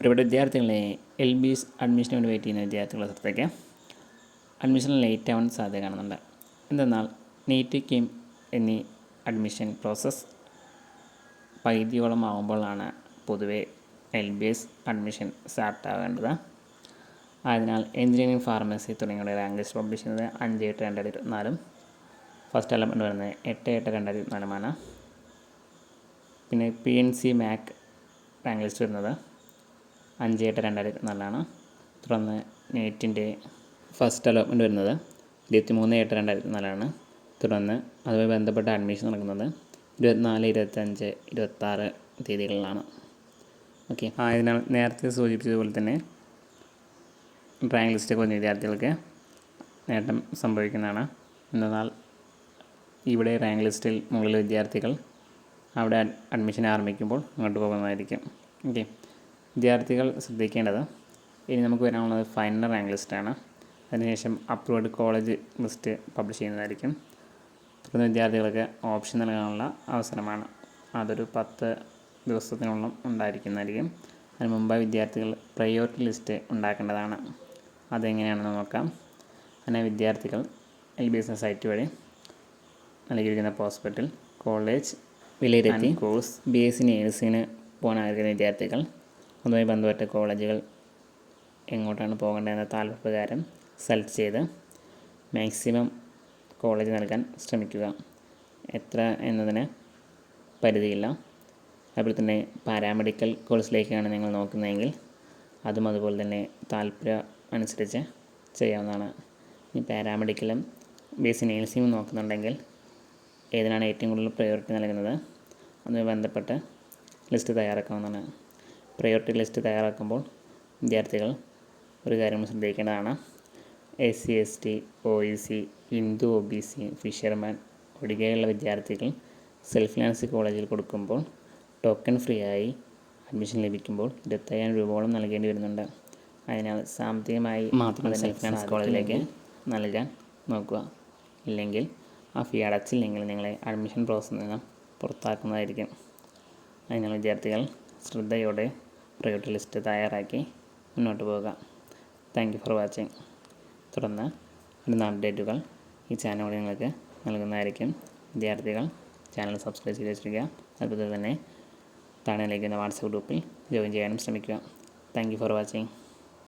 ഒരുപാട് വിദ്യാർത്ഥികളെ L B S അഡ്മിഷന് വേണ്ടി വെയിറ്റ് ചെയ്യുന്ന വിദ്യാർത്ഥികളെ ശ്രദ്ധയ്ക്ക് അഡ്മിഷൻ ലേറ്റ് ആവാൻ സാധ്യത കാണുന്നുണ്ട്. എന്തെന്നാൽ നീറ്റ് കിം എന്നീ അഡ്മിഷൻ പ്രോസസ്സ് പകുതിയോളം ആകുമ്പോഴാണ് പൊതുവെ എൽ ബി എസ് അഡ്മിഷൻ സ്റ്റാർട്ടാവേണ്ടത് ആയതിനാൽ എഞ്ചിനീയറിംഗ് ഫാർമസി തുടങ്ങിയ റാങ്ക് ലിസ്റ്റ് പബ്ലിഷ് ചെയ്യുന്നത് അഞ്ച് എട്ട് രണ്ടായിരത്തി ഇരുപത്തിനാലും ഫസ്റ്റ് അലമെന്റ് വരുന്നത് എട്ട് എട്ട് രണ്ടായിരത്തി ഇരുപത്തിനാലുമാണ് പിന്നെ P N C mock rank list വരുന്നത് അഞ്ച് എട്ട് രണ്ടായിരത്തി നാലാണ് തുടർന്ന് നെയ്റ്റിന്റെ ഫസ്റ്റ് അലോട്ട്മെന്റ് വരുന്നത്. ഇരുപത്തി മൂന്ന് എട്ട് രണ്ടായിരത്തി നാലാണ് തുടർന്ന് അതുമായി ബന്ധപ്പെട്ട അഡ്മിഷൻ നടക്കുന്നത് ഇരുപത്തിനാല് ഇരുപത്തഞ്ച് ഇരുപത്താറ് തീയതികളിലാണ്. ഓക്കെ. ആയതിനാൽ നേരത്തെ സൂചിപ്പിച്ചതുപോലെ തന്നെ റാങ്ക് ലിസ്റ്റ് കുറഞ്ഞ വിദ്യാർത്ഥികൾക്ക്. നേട്ടം സംഭവിക്കുന്നതാണ്. എന്നാൽ ഇവിടെ റാങ്ക് ലിസ്റ്റിൽ മുകളിൽ വിദ്യാർത്ഥികൾ അവിടെ അഡ്മിഷൻ ആരംഭിക്കുമ്പോൾ അങ്ങോട്ട് പോകുന്നതായിരിക്കും. ഓക്കെ. വിദ്യാർത്ഥികൾ ശ്രദ്ധിക്കേണ്ടത്. ഇനി നമുക്ക് വരാനുള്ളത് ഫൈനൽ റാങ്ക് ലിസ്റ്റാണ് അതിനുശേഷം അപ്രൂവ്ഡ് കോളേജ് ലിസ്റ്റ് പബ്ലിഷ് ചെയ്യുന്നതായിരിക്കും. തുടർന്ന് വിദ്യാർത്ഥികൾക്ക് ഓപ്ഷൻ നൽകാനുള്ള അവസരമാണ്. അതൊരു പത്ത് ദിവസത്തിനുള്ളിൽ ഉണ്ടായിരിക്കുന്നതായിരിക്കും. അതിന് മുമ്പായി വിദ്യാർത്ഥികൾ പ്രയോറിറ്റി ലിസ്റ്റ് ഉണ്ടാക്കേണ്ടതാണ്. അതെങ്ങനെയാണെന്ന് നോക്കാം. അങ്ങനെ വിദ്യാർത്ഥികൾ എൽ ബി എസ് സൈറ്റ് വഴി നൽകിയിരിക്കുന്ന പ്രോസ്പെക്റ്റിൽ കോളേജ് വിലയിരുത്തി. കോഴ്സ് ബി എസ് സി നേഴ്സിങ്ങിന് പോകാൻ ആഗ്രഹിക്കുന്ന വിദ്യാർത്ഥികൾ അതുമായി ബന്ധപ്പെട്ട കോളേജുകൾ എങ്ങോട്ടാണ് പോകേണ്ടതെന്ന താല്പര്യപ്രകാരം സെലക്ട് ചെയ്ത് മാക്സിമം കോളേജ് നൽകാൻ ശ്രമിക്കുക. എത്ര എന്നതിന് പരിധിയില്ല. അതുപോലെ തന്നെ പാരാമെഡിക്കൽ കോഴ്സിലേക്കാണ് നിങ്ങൾ നോക്കുന്നതെങ്കിൽ അതും അതുപോലെ തന്നെ താല്പര്യം അനുസരിച്ച് ചെയ്യാവുന്നതാണ്. ഇനി പാരാമെഡിക്കലും ബി എസ് സി നേഴ്സിംഗും നോക്കുന്നുണ്ടെങ്കിൽ ഏതിനാണ് ഏറ്റവും കൂടുതൽ പ്രയോറിറ്റി നൽകുന്നത്? അതുമായി ബന്ധപ്പെട്ട് ലിസ്റ്റ് തയ്യാറാക്കാവുന്നതാണ്. പ്രയോറിറ്റി ലിസ്റ്റ് തയ്യാറാക്കുമ്പോൾ വിദ്യാർത്ഥികൾ ഒരു കാര്യം ശ്രദ്ധിക്കേണ്ടതാണ്. S C S T O E C Hindu O B C fisherman ഒടികെയുള്ള വിദ്യാർത്ഥികൾ സെൽഫ് ഫിനാൻസ് കോളേജിൽ കൊടുക്കുമ്പോൾ ടോക്കൺ ഫ്രീ ആയി അഡ്മിഷൻ ലഭിക്കുമ്പോൾ ഇരുപത്തയ്യായിരം രൂപയോളം നൽകേണ്ടി വരുന്നുണ്ട്. അതിനാൽ സാമ്പത്തികമായി മാത്രം സെൽഫ് ഫിനാൻസ് കോളേജിലേക്ക് നൽകാൻ നോക്കുക. ഇല്ലെങ്കിൽ ആ ഫീ അടച്ചില്ലെങ്കിൽ നിങ്ങളെ അഡ്മിഷൻ പ്രോസസ്സിൽ നിന്ന് പുറത്താക്കുന്നതായിരിക്കും. അതിനാൽ വിദ്യാർത്ഥികൾ ശ്രദ്ധയോടെ പ്രയോറിറ്റി ലിസ്റ്റ് തയ്യാറാക്കി മുന്നോട്ട് പോവുക താങ്ക് യു ഫോർ വാച്ചിങ് തുടർന്ന് വരുന്ന അപ്ഡേറ്റുകൾ ഈ ചാനൽ വഴി നിങ്ങൾക്ക് നൽകുന്നതായിരിക്കും. വിദ്യാർത്ഥികൾ ചാനൽ സബ്സ്ക്രൈബ് ചെയ്ത് വെച്ചിരിക്കുക. അതുപോലെ തന്നെ താഴെ ലഭിക്കുന്ന വാട്സപ്പ് ഗ്രൂപ്പിൽ ജോയിൻ ചെയ്യാനും ശ്രമിക്കുക. Thank you for watching